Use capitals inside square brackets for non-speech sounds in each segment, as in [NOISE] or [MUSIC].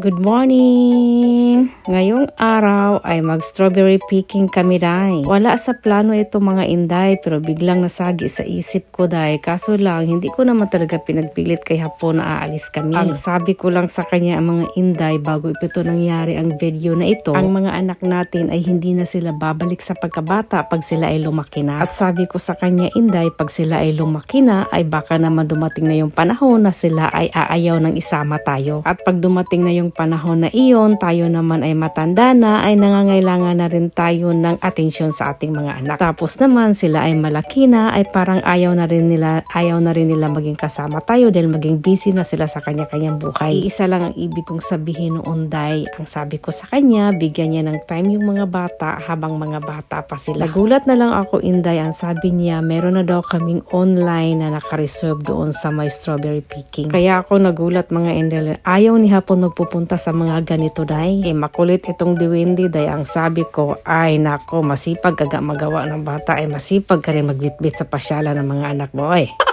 Good morning! Ngayong araw ay mag-strawberry picking kami dai. Wala sa plano ito mga inday pero biglang nasagi sa isip ko dai. Kaso lang hindi ko naman talaga pinagpilit kay hapon na aalis kami. Ang sabi ko lang sa kanya ang mga inday bago ito nangyari ang video na ito, ang mga anak natin ay hindi na sila babalik sa pagkabata pag sila ay lumaki na. At sabi ko sa kanya inday pag sila ay lumaki na ay baka naman dumating na yung panahon na sila ay aayaw ng isama tayo. At pag dumating na yung panahon na iyon, tayo naman ay matanda na, ay nangangailangan na rin tayo ng atensyon sa ating mga anak. Tapos naman sila ay malaki na, ay parang ayaw na rin nila, ayaw na rin nila maging kasama tayo dahil maging busy na sila sa kanya-kanyang buhay. Isa lang ang ibig kong sabihin noon, Day. Ang sabi ko sa kanya, bigyan niya ng time yung mga bata habang mga bata pa sila. Nagulat na lang ako, Inday, ang sabi niya, meron na daw kaming online na naka-reserve doon sa my strawberry picking. Kaya ako nagulat mga Inday, ayaw ni hapon magpupunta sa mga ganito, Day. Eh, makulit itong diwindi, Day. Ang sabi ko, ay nako, masipag kaga magawa ng bata, ay masipag ka rin magbitbit sa pasyala ng mga anak mo, eh. [LAUGHS]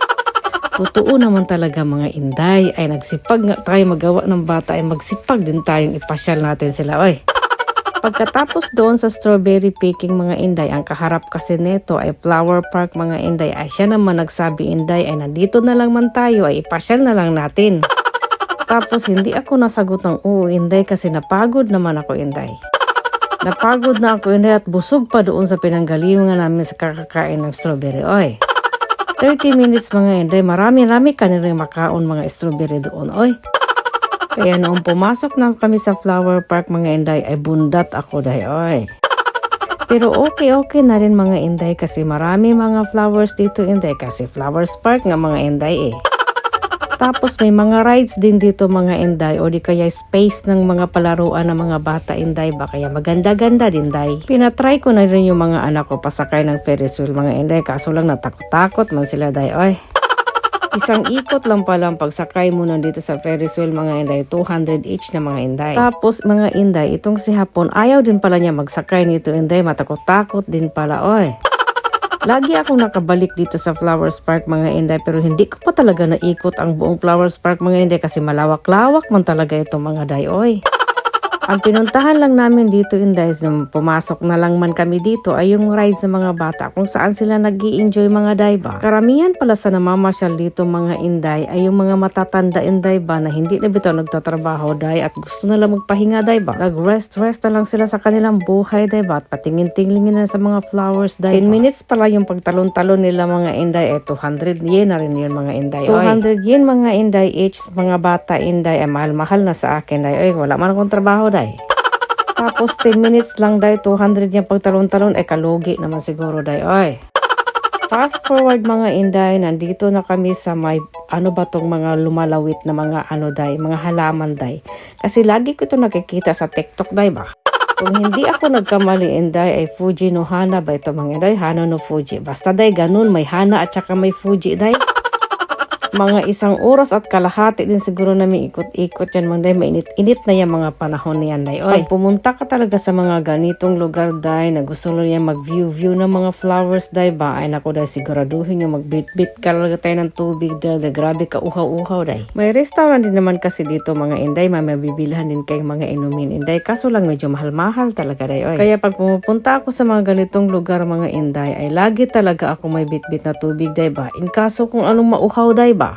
Totoo naman talaga mga inday ay nagsipag nga tayo magawa ng bata ay magsipag din tayong ipasyal natin sila oy. [LAUGHS] Pagkatapos doon sa strawberry picking mga inday, ang kaharap kasi neto ay flower park mga inday. Ay siya naman nagsabi inday ay nandito na lang man tayo ay ipasyal na lang natin. Tapos hindi ako nasagot ng oo inday kasi napagod naman ako inday. Napagod na ako inday at busog pa doon sa pinanggalingan namin sa kakakain ng strawberry. Oy. 30 minutes mga inday, marami-rami ka rin makaon mga strawberry doon. Oy. Kaya noong pumasok na kami sa flower park mga inday ay bundat ako dahi. Oy. Pero okay okay na rin mga inday kasi marami mga flowers dito inday kasi flowers park nga mga inday eh. Tapos may mga rides din dito mga inday o di kaya space ng mga palaruan ng mga bata inday ba kaya maganda-ganda din day. Pinatry ko na rin yung mga anak ko pasakay ng Ferris wheel mga inday kaso lang natakot-takot man sila day. Oy. Isang ikot lang pala ang pagsakay mo nandito sa Ferris wheel mga inday, 200 each na mga inday. Tapos mga inday, itong si Hapon, ayaw din pala niya magsakay nito inday, matakot-takot din pala, oy. Lagi akong nakabalik dito sa Flowers Park mga inday pero hindi ko pa talaga naikot ang buong Flowers Park mga inday kasi malawak-lawak man talaga itong mga day, oy. Ang pinuntahan lang namin dito is nung pumasok na lang man kami dito ay yung rides ng mga bata kung saan sila nag enjoy mga dayba. Karamihan pala sa namamasyal dito mga inday ay yung mga matatanda inday ba na hindi na bitaw nagtatrabaho day at gusto na lang magpahinga dayba. Nag-rest-rest na lang sila sa kanilang buhay dayba at patingin-tingin na sa mga flowers day. 10 minutes pala yung pagtalon-talon nila mga inday eh 200 yen na rin yun mga inday. 200 yen mga inday each mga bata inday ay mahal-mahal na sa akin day. Oy, wala man akong trabaho day. Tapos 10 minutes lang day, 200 yung pagtalon-talon, eh kalugi naman siguro day. Oy. Fast forward mga inday, nandito na kami sa may ano ba tong mga lumalawit na mga ano day, mga halaman day. Kasi lagi ko ito nakikita sa TikTok day ba? Kung hindi ako nagkamali inday ay Fuji no Hana ba ito mga inday? Hana no Fuji. Basta day ganun, may Hana at saka may Fuji day. Mga isang oras at kalahati din siguro namin ikot-ikot yan mga day. Mainit-init na yung mga panahon na yan day. Oy, Pag pumunta ka talaga sa mga ganitong lugar day na gusto nyo yan mag-view-view ng mga flowers day ba ay naku day siguraduhin nyo magbit-bit ka talaga tayo ng tubig day. day. Grabe ka uhaw-uhaw day. May restaurant din naman kasi dito mga inday. May mabibilhan din kayong mga inumin inday. Kaso lang medyo mahal-mahal talaga day. Oy. Kaya pag pumupunta ako sa mga ganitong lugar mga inday ay lagi talaga ako may bit-bit na tubig day ba. In kaso kung anong mauhaw day ba